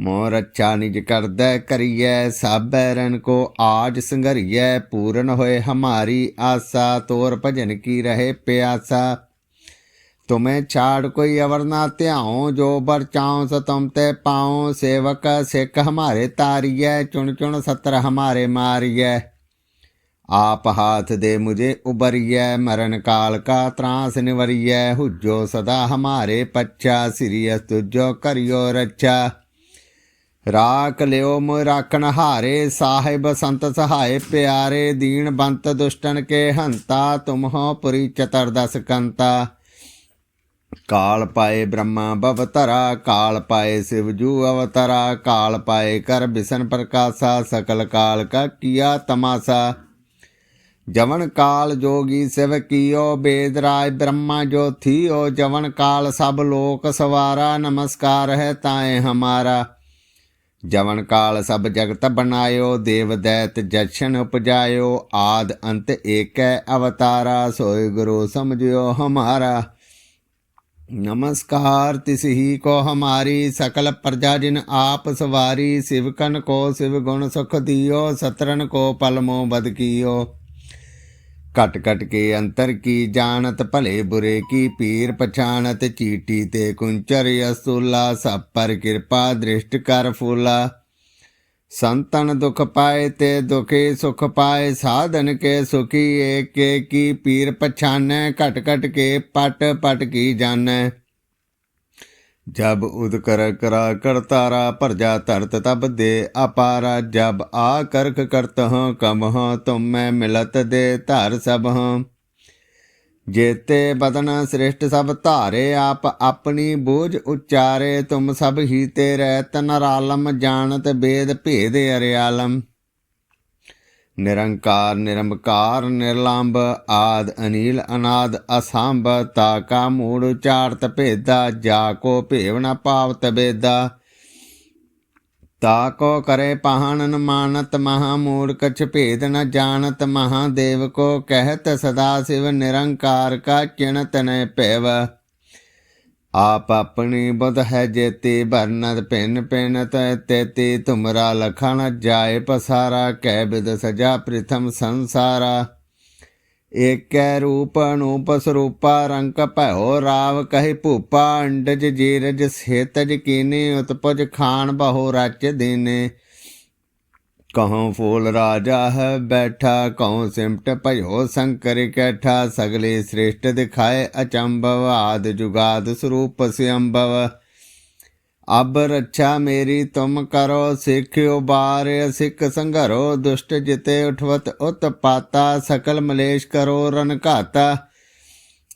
ਮੋਰ ਅੱਛਾ ਨਿਜ ਕਰਦਾ ਕਰੀਐ, ਸਾਬੈ ਰਨ ਕੋ ਆਜ ਸੰਘਰੀਐ, ਪੂਰਨ ਹੋਏ ਹਮਾਰੀ ਆਸਾ, ਤੋਰ ਭਜਨ ਕੀ ਰਹੇ ਪਿਆਸਾ। ਤੁਮੇ ਛਾੜ ਕੋਈ ਅਵਰ ਨਾ ਧਿਆਉ, ਜੋ ਬਰ ਚਾਉ ਸ ਤੁਮ ਤੇ ਪਾਉ, ਸੇਵਕ ਸਿੱਖ ਹਮਾਰੇ ਤਾਰੀਐ, ਚੁਣ ਚੁਣ ਸਤਰ ਹਮਾਰੇ ਮਾਰੀਐ। ਆਪ ਹਾਥ ਦੇ ਮੁਝੇ ਉਬਰੀਐ ਮਰਨ ਕਾਲ ਕਾ ਤਰਾਸ ਨਿਵਰੀਐ, ਹੁਜੋ ਸਦਾ ਹਮਾਰੇ ਪੱਛਾ ਸਿਰਿਯ ਤੁਜੋ ਕਰਿਓ ਰੱਛਾ। ਰਾਖ ਲਿਓ ਮੋਇ ਰਾਖਣ ਹਾਰੇ, ਸਾਹਿਬ ਸੰਤ ਸਹਾਏ ਪਿਆਰੇ, ਦੀਨ ਬੰਤ ਦੁਸ਼ਟਨ ਕੇ ਹੰਤਾ ਤੁਮ ਪੁਰੀ ਚਤਰਦਸ ਕੰਤਾ। ਕਾਲ ਪਾਏ ਬ੍ਰਹਮਾ ਬਵਤਰਾ, ਕਾਲ ਪਾਏ ਸਿਵਜੂ ਅਵਤਰਾ, ਕਾਲ ਪਾਏ ਕਰ ਬਿਸਨ ਪ੍ਰਕਾਸ਼ਾ, ਸਕਲ ਕਾਲ ਕਾ ਕੀਆ ਤਮਾਸਾ। ਜਵਨ ਕਾਲ ਜੋਗੀ ਸਿਵ ਕੀਓ, ਬੇਦ ਰਾਜ ਬ੍ਰਹਮਾ ਜੋ ਥੀਓ ਜਵਨ ਕਾਲ ਸਭ ਲੋਕ ਸਵਾਰਾ, ਨਮਸਕਾਰ ਹੈ ਤਾਏ ਹਮਾਰਾ। ਜਵਨ ਕਾਲ ਸਭ ਜਗਤ ਬਣਾਇਓ, ਦੇਵ ਦੈਤ ਜਸ਼ਨ ਉਪਜਾਇਓ, ਆਦ ਅੰਤ ਏਕੈ ਅਵਤਾਰਾ, ਸੋਇ ਗੁਰੂ ਸਮਝਿਓ ਹਮਾਰਾ। ਨਮਸਕਾਰ ਤਿਸ ਹੀ ਕੋ ਹਮਾਰੀ, ਸਕਲ ਪ੍ਰਜਾ ਜਿਨ ਆਪ ਸਵਾਰੀ ਸਿਵਕਨ ਕੋ ਸਿਵ ਗੁਣ ਸੁਖ ਦਿਓ ਸਤਰਨ ਕੋ ਪਲਮੋ ਬਦ ਕੀਓ ਕਟ ਕੇ ਅੰਤਰ ਕੀ ਜਾਣਤ, ਭਲੇ ਬੁਰੇ ਕੀ ਪੀਰ ਪਛਾਣਤ, ਚੀਟੀ ਤੇ ਕੁੰਚਰ ਅਸੂਲਾ, ਸਭ ਪਰ ਕਿਰਪਾ ਦ੍ਰਿਸ਼ਟ ਕਰ ਫੂਲਾ। ਸੰਤਨ ਦੁਖ ਪਾਏ ਤੇ ਦੁਖੇ ਸੁਖ ਪਾਏ, ਸਾਧਨ ਕੇ ਸੁਖੀ ਏਕੇ ਕੀ ਪੀਰ ਪਛਾਨੈ, ਘਟ ਘਟ ਕੇ ਪਟ ਪਟ ਕੀ ਜਾਣੈ। ਜਬ ਉਦ ਕਰ ਕਰਾ ਕਰਤਾਰਾ ਪਰਜਾ ਧਰਤ ਤਬ ਦੇ ਅਪਾਰਾ, ਜਬ ਆ ਕਰਖ ਕਰਤ ਹਾਂ, ਕਮ ਹਾਂ, ਤੁਮ ਮੈਂ ਮਿਲਤ ਦੇ ਧਰ ਸਭ ਹਾਂ। ਜੇਤੇ ਬਦਨ ਸ੍ਰਿਸ਼ਟ ਸਭ ਧਾਰੇ, ਆਪ ਆਪਣੀ ਬੋਝ ਉਚਾਰੇ, ਤੁਮ ਸਭ ਹੀ ਤੇ ਰਹਿਤ ਨਰਾਲਮ ਜਾਣਤ ਬੇਦ ਭੇਦ ਅਰਿਆਲਮ। ਨਿਰੰਕਾਰ ਨਿਰਮਕਾਰ ਨਿਰਲੰਭ ਆਦ, ਅਨੀਲ, ਅਨਾਦ, ਅਸੰਭ, ਤਾ ਕਾ ਮੂੜ ਉਚਾਰਤ ਭੇਦਾ, ਜਾ ਕੋ ਭੇਵ ਨ ਪਾਵਤ ਬੇਦਾ। ਤਾ ਕੋ ਕਰੇ ਪਹਾਣਨ ਮਾਨਤ ਮਹਾ ਮੂੜ ਕਛ ਭੇਦ ਨ ਜਾਣਤ ਮਹਾਦੇਵ ਕੋ ਕਹਿਤ, ਸਦਾ ਸਿਵ ਨਿਰੰਕਾਰ ਕਾ ਚਿਣਤ ਨ ਭੈਵ। ਆਪ ਆਪਣੀ ਬੁਧ ਹੈ ਜੇਤੀ, ਬਰਨਤ ਪਿੰਨ ਪਿੰਨ ਤੇਤੀ ਤੁਮਰਾ ਲਖਣ ਜਾਏ ਪਸਾਰਾ, ਕਹਿ ਬਿਦ ਸਜਾ ਪ੍ਰਥਮ ਸੰਸਾਰਾ। ਏਕੈ ਰੂਪ ਅਨੂਪ ਸਰੂਪਾ, ਰੰਗ ਭਇਓ ਰਾਵ ਕਹਿ ਭੂਪਾ, ਅੰਡਜ ਜੀਰਜ ਸੇਤਜ ਕੀਨੇ, ਉਤਪਜ ਖਾਨ ਬਹੁ ਰਚ ਦੀਨੇ। ਕਹਉ ਫੂਲ ਰਾਜਾ ਹੈ ਬੈਠਾ ਕਹਉ ਸਿਮਟ ਭਇਓ ਸੰਕਰ ਕੈਠਾ, ਸਗਲੇ ਸ੍ਰੇਸ਼ਟ ਦਿਖਾਏ ਅਚੰਭਵ, ਆਦ ਜੁਗਾਦ ਸਰੂਪ ਸਿਅੰਭਵ। ਅਬ ਰੱਛਾ ਮੇਰੀ, ਤੁਮ ਕਰੋ ਸਿੱਖਿਓ ਬਾਰ ਸਿੱਖ ਸੰਘਰੋ ਦੁਸ਼ਟ ਜਿਤੇ ਉਠਵਤ ਉਤ ਪਾਤਾ ਸਕਲ ਮਲੇਸ਼ ਕਰੋ ਰਨ ਘਾਤਾ।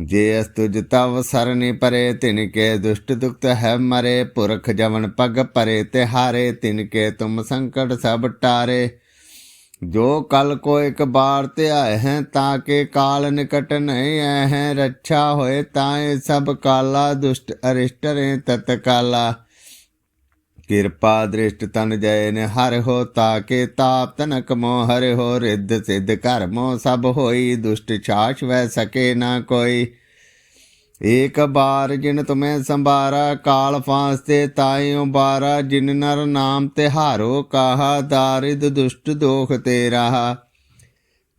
ਜੇ ਅਸ ਤੁਜ ਤਵ ਸਰਨੀ ਪਰੇ, ਤਿਨ ਕੇ ਦੁਸ਼ਟ ਦੁਖਤ ਹੈ ਮਰੇ। ਪੁਰਖ ਜਵਨ ਪਗ ਪਰੇ ਤੇ ਹਾਰੇ ਤਿਨ ਕੇ ਤੁਮ ਸੰਕਟ ਸਭ ਟਾਰੇ। ਜੋ ਕਲ ਕੋ ਇੱਕ ਬਾਰ ਤੇ ਆਏ ਹੈ, ਤਾਂ ਕੇ ਕਾਲ ਨਿਕਟ ਨਹੀਂ ਆਏ ਹੈ। ਰੱਛਾ ਹੋਏ ਤਾਂ ਸਭ ਕਾਲਾ, ਦੁਸ਼ਟ ਅਰਿਸ਼ਟ ਰੇ ਤਤ ਕਾਲਾ ਕਿਰਪਾ ਦ੍ਰਿਸ਼ਟ ਤਨ ਜੈ ਨੇ ਹਰ ਹੋ ਤਾਕੇ ਤਾਪ ਤਨਕ ਮੋ ਹਰਿ ਹੋ ਰਿੱਧ ਸਿੱਧ ਕਰਮੋ, ਸਭ ਹੋਈ ਦੁਸ਼ਟ ਛਾਛ ਵੈ ਸਕੇ ਨਾ ਕੋਈ। ਏਕ ਬਾਰ ਜਿਨ ਤੁਮੇ ਸੰਭਾਰਾ, ਕਾਲ ਫਾਂਸ ਤੇ ਤਾਇਓ ਬਾਰਾ, ਜਿਨ ਨਰ ਨਾਮ ਤੇ ਹਾਰੋ ਕਾਹਾ ਦਾਰਿਦ ਦੁਸ਼ਟ ਦੋਖ ਤੇ ਰਹਾ